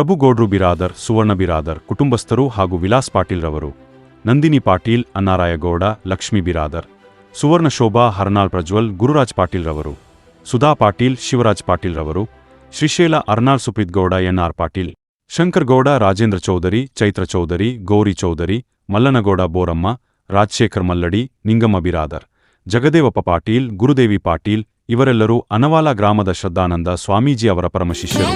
ಪ್ರಭುಗೌಡ್ರು ಬಿರಾದರ್, ಸುವರ್ಣ ಬಿರಾದರ್, ಕುಟುಂಬಸ್ಥರು ಹಾಗೂ ವಿಲಾಸ್ ಪಾಟೀಲ್ರವರು ನಂದಿನಿ ಪಾಟೀಲ್, ಅನ್ನಾರಾಯಗೌಡ, ಲಕ್ಷ್ಮೀ ಬಿರಾದರ್, ಸುವರ್ಣ ಶೋಭಾ ಹರ್ನಾಲ್ ಪ್ರಜ್ವಲ್, ಗುರುರಾಜ್ ಪಾಟೀಲ್ರವರು ಸುಧಾ ಪಾಟೀಲ್, ಶಿವರಾಜ್ ಪಾಟೀಲ್ರವರು ಶ್ರೀಶೈಲ ಅರ್ನಾಲ್ ಸುಪ್ರೀತ್ ಗೌಡ, ಎನ್ಆರ್ ಪಾಟೀಲ್ ಶಂಕರ್ಗೌಡ ರಾಜೇಂದ್ರ ಚೌಧರಿ, ಚೈತ್ರ ಚೌಧರಿ, ಗೌರಿ ಚೌಧರಿ, ಮಲ್ಲನಗೌಡ ಬೋರಮ್ಮ, ರಾಜಶೇಖರ್ ಮಲ್ಲಡಿ, ನಿಂಗಮ್ಮ ಬಿರಾದರ್, ಜಗದೇವಪ್ಪ ಪಾಟೀಲ್, ಗುರುದೇವಿ ಪಾಟೀಲ್, ಇವರೆಲ್ಲರೂ ಅನವಾಲ ಗ್ರಾಮದ ಶ್ರದ್ಧಾನಂದ ಸ್ವಾಮೀಜಿ ಅವರ ಪರಮಶಿಷ್ಯರು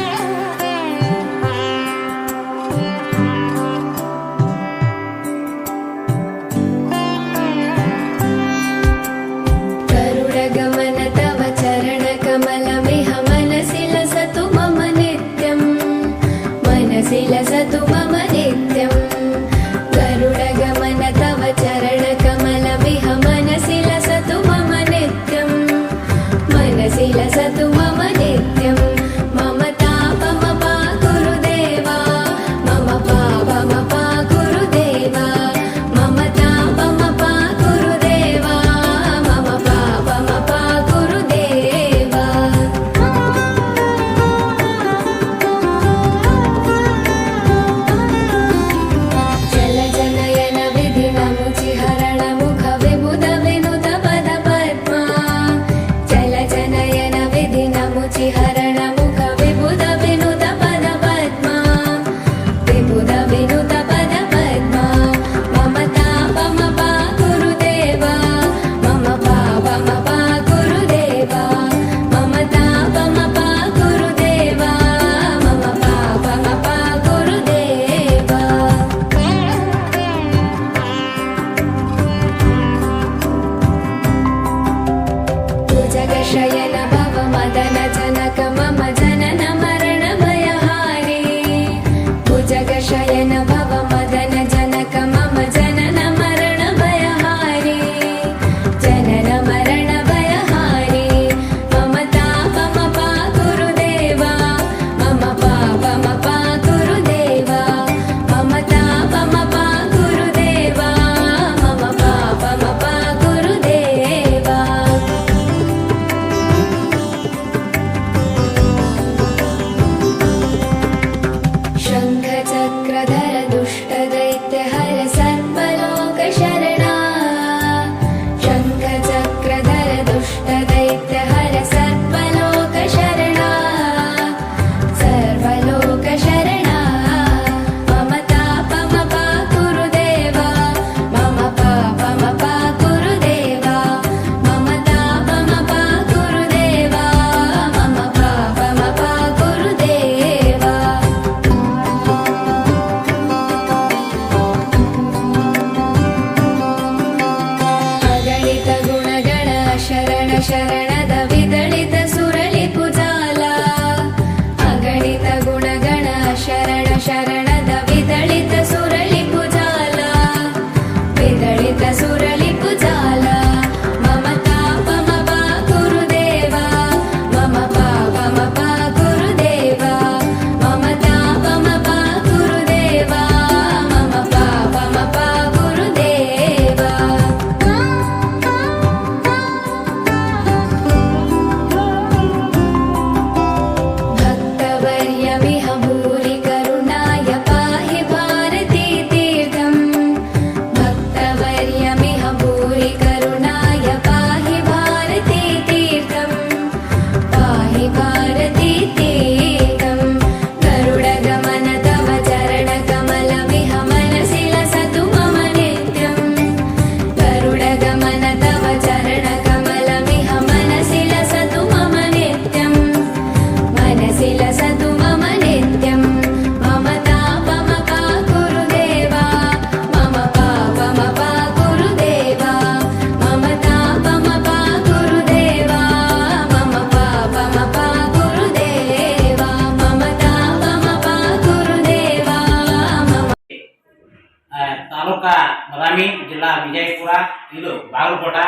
ಇದು ಬಾಗಲಕೋಟ.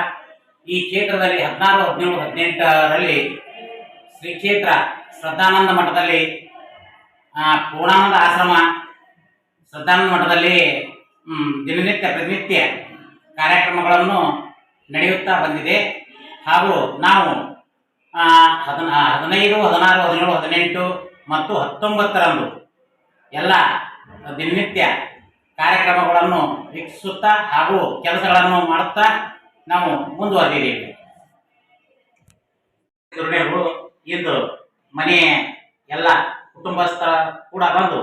ಈ ಕ್ಷೇತ್ರದಲ್ಲಿ ಹದಿನಾರು, ಹದಿನೇಳು, ಹದಿನೆಂಟರಲ್ಲಿ ಶ್ರೀ ಕ್ಷೇತ್ರ ಶ್ರದ್ಧಾನಂದ ಮಠದಲ್ಲಿ ಪೂರ್ಣಾನಂದ ಆಶ್ರಮ ಶ್ರದ್ಧಾನಂದ ಮಠದಲ್ಲಿ ದಿನನಿತ್ಯ ಪ್ರತಿನಿತ್ಯ ಕಾರ್ಯಕ್ರಮಗಳನ್ನು ನಡೆಯುತ್ತಾ ಬಂದಿದೆ. ಹಾಗೂ ನಾವು ಹದಿನ, ಹದಿನೈದು, ಹದಿನಾರು, ಹದಿನೇಳು, ಹದಿನೆಂಟು ಮತ್ತು ಹತ್ತೊಂಬತ್ತರಂದು ಎಲ್ಲ ದಿನನಿತ್ಯ ಕಾರ್ಯಕ್ರಮಗಳನ್ನು ವೀಕ್ಷಿಸುತ್ತಾ ಹಾಗೂ ಕೆಲಸಗಳನ್ನು ಮಾಡುತ್ತಾ ನಾವು ಮುಂದುವರೆದಿದ್ದೇವೆ. ಇಂದು ಮನೆ ಎಲ್ಲ ಕುಟುಂಬಸ್ಥ ಕೂಡ ಬಂದು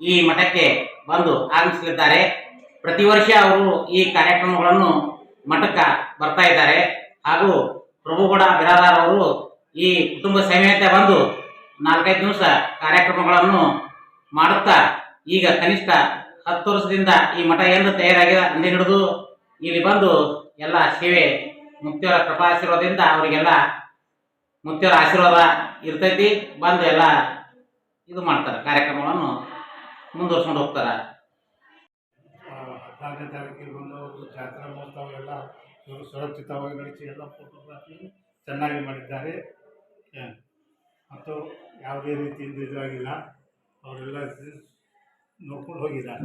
ಈ ಮಠಕ್ಕೆ ಬಂದು ಆಗಮಿಸಲಿದ್ದಾರೆ. ಪ್ರತಿ ವರ್ಷ ಅವರು ಈ ಕಾರ್ಯಕ್ರಮಗಳನ್ನು ಮಠಕ್ಕೆ ಬರ್ತಾ ಇದ್ದಾರೆ. ಹಾಗೂ ಪ್ರಭುಗೌಡ ಬಿರಾದಾರ್ ಅವರು ಈ ಕುಟುಂಬ ಸಮೇತ ಬಂದು ನಾಲ್ಕೈದು ದಿವಸ ಕಾರ್ಯಕ್ರಮಗಳನ್ನು ಮಾಡುತ್ತಾ ಈಗ ಕನಿಷ್ಠ ಹತ್ತು ವರ್ಷದಿಂದ ಈ ಮಠ ಏನು ತಯಾರಾಗಿದೆ. ಅಂದೇ ಹಿಡಿದು ಇಲ್ಲಿ ಬಂದು ಎಲ್ಲ ಸೇವೆ ಮುಕ್ತಿಯವರ ಕೃಪಾಶೀರ್ವಾದದಿಂದ ಅವರಿಗೆಲ್ಲ ಮುಕ್ತಿಯವರ ಆಶೀರ್ವಾದ ಇರ್ತೈತಿ. ಬಂದು ಎಲ್ಲ ಇದು ಮಾಡ್ತಾರೆ ಕಾರ್ಯಕ್ರಮಗಳನ್ನು ಮುಂದುವರ್ಸ್ಕೊಂಡು ಹೋಗ್ತಾರೆ. ಆ, ಹದಿನಾಲ್ಕನೇ ತಾರೀಕಿಗೆ ಬಂದು ಜಾತ್ರಾ ಮಹೋತ್ಸವ ಎಲ್ಲ ಇವರು ಸುರಕ್ಷಿತವಾಗಿ ನಡೆಸಿ ಎಲ್ಲ ಫೋಟೋಗ್ರಾಫಿ ಚೆನ್ನಾಗಿ ಮಾಡಿದ್ದಾರೆ. ಮತ್ತು ಯಾವುದೇ ರೀತಿಯಿಂದ ಇದಾಗಿಲ್ಲ. ಅವರೆಲ್ಲ ನೋಡ್ಕೊಂಡು ಹೋಗಿದ್ದಾರೆ.